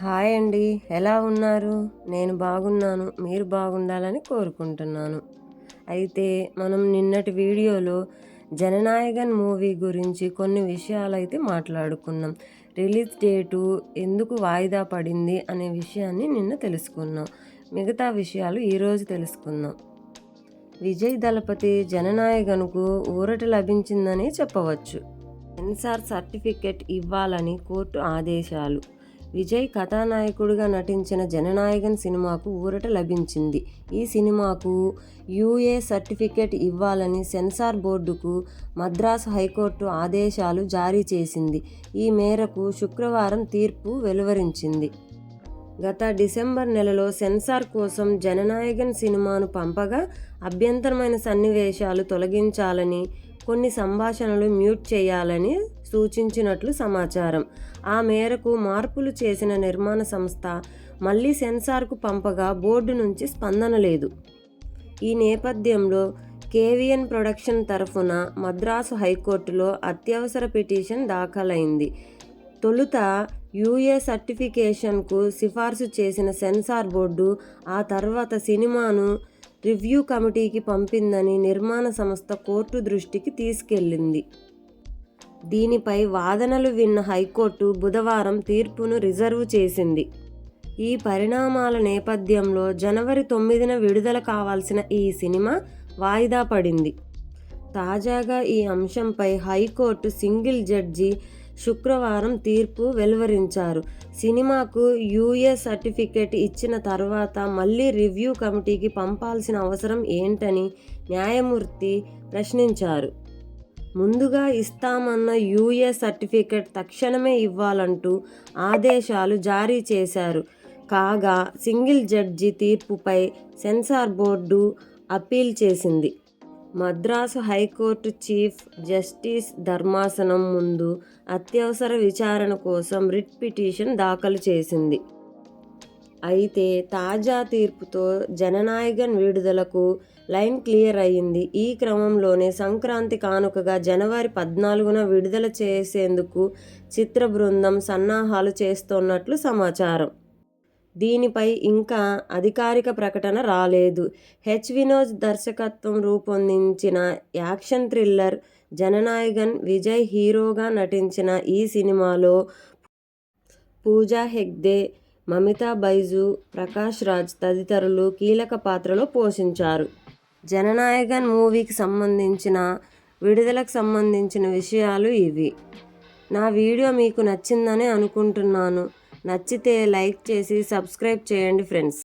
Hi అండి. ఎలా ఉన్నారు? నేను బాగున్నాను. మీరు బాగుండాలని కోరుకుంటున్నాను. అయితే మనం నిన్నటి వీడియోలో జననాయకన్ మూవీ గురించి కొన్ని విషయాలు అయితే మాట్లాడుకున్నాం. రిలీజ్ డేటు ఎందుకు వాయిదా పడింది అనే విషయాన్ని నిన్న తెలుసుకున్నాం. మిగతా విషయాలు ఈరోజు తెలుసుకుందాం. విజయ్ దళపతి జననాయకన్కు ఊరట లభించిందని చెప్పవచ్చు. సెన్సార్ సర్టిఫికెట్ ఇవ్వాలని కోర్టు ఆదేశాలు. విజయ్ కథానాయకుడిగా నటించిన జననాయకన్ సినిమాకు ఊరట లభించింది. ఈ సినిమాకు యూఏ సర్టిఫికెట్ ఇవ్వాలని సెన్సార్ బోర్డుకు మద్రాసు హైకోర్టు ఆదేశాలు జారీ చేసింది. ఈ మేరకు శుక్రవారం తీర్పు వెలువరించింది. గత డిసెంబర్ నెలలో సెన్సార్ కోసం జననాయకన్ సినిమాను పంపగా అభ్యంతరమైన సన్నివేశాలు తొలగించాలని కొన్ని సంభాషణలు మ్యూట్ చేయాలని సూచించినట్లు సమాచారం. ఆ మేరకు మార్పులు చేసిన నిర్మాణ సంస్థ మళ్ళీ సెన్సార్కు పంపగా బోర్డు నుంచి స్పందన లేదు. ఈ నేపథ్యంలో కేవిఎన్ ప్రొడక్షన్ తరఫున మద్రాసు హైకోర్టులో అత్యవసర పిటిషన్ దాఖలైంది. తొలుత యూఏ సర్టిఫికేషన్కు సిఫార్సు చేసిన సెన్సార్ బోర్డు ఆ తర్వాత సినిమాను రివ్యూ కమిటీకి పంపిందని నిర్మాణ సంస్థ కోర్టు దృష్టికి తీసుకెళ్ళింది దీనిపై వాదనలు విన్న హైకోర్టు బుధవారం తీర్పును రిజర్వ్ చేసింది. ఈ పరిణామాల నేపథ్యంలో జనవరి తొమ్మిదిన విడుదల కావాల్సిన ఈ సినిమా వాయిదా పడింది. తాజాగా ఈ అంశంపై హైకోర్టు సింగిల్ జడ్జి శుక్రవారం తీర్పు వెలువరించారు. సినిమాకు యూఏ సర్టిఫికేట్ ఇచ్చిన తర్వాత మళ్ళీ రివ్యూ కమిటీకి పంపాల్సిన అవసరం ఏంటని న్యాయమూర్తి ప్రశ్నించారు. ముందుగా ఇస్తామన్న యూఏ సర్టిఫికేట్ తక్షణమే ఇవ్వాలంటూ ఆదేశాలు జారీ చేశారు. కాగా సింగిల్ జడ్జి తీర్పుపై సెన్సార్ బోర్డు అప్పీల్ చేసింది. మద్రాసు హైకోర్టు చీఫ్ జస్టిస్ ధర్మాసనం ముందు అత్యవసర విచారణ కోసం రిట్ పిటిషన్ దాఖలు చేసింది. అయితే తాజా తీర్పుతో జననాయగన్ విడుదలకు లైన్ క్లియర్ అయింది ఈ క్రమంలోనే సంక్రాంతి కానుకగా జనవరి పద్నాలుగున విడుదల చేసేందుకు చిత్ర బృందం సన్నాహాలు చేస్తున్నట్లు సమాచారం. దీనిపై ఇంకా అధికారిక ప్రకటన రాలేదు. హెచ్ వినోద్ దర్శకత్వం రూపొందించిన యాక్షన్ థ్రిల్లర్ జననాయగన్ విజయ్ హీరోగా నటించిన ఈ సినిమాలో పూజా హెగ్దే మమితా బైజు ప్రకాష్ రాజ్ తదితరులు కీలక పాత్రలో పోషించారు. జననాయగన్ మూవీకి సంబంధించిన విడుదలకు సంబంధించిన విషయాలు ఇవి. నా వీడియో మీకు నచ్చిందని అనుకుంటున్నాను. నచ్చితే లైక్ చేసి సబ్స్క్రైబ్ చేయండి ఫ్రెండ్స్.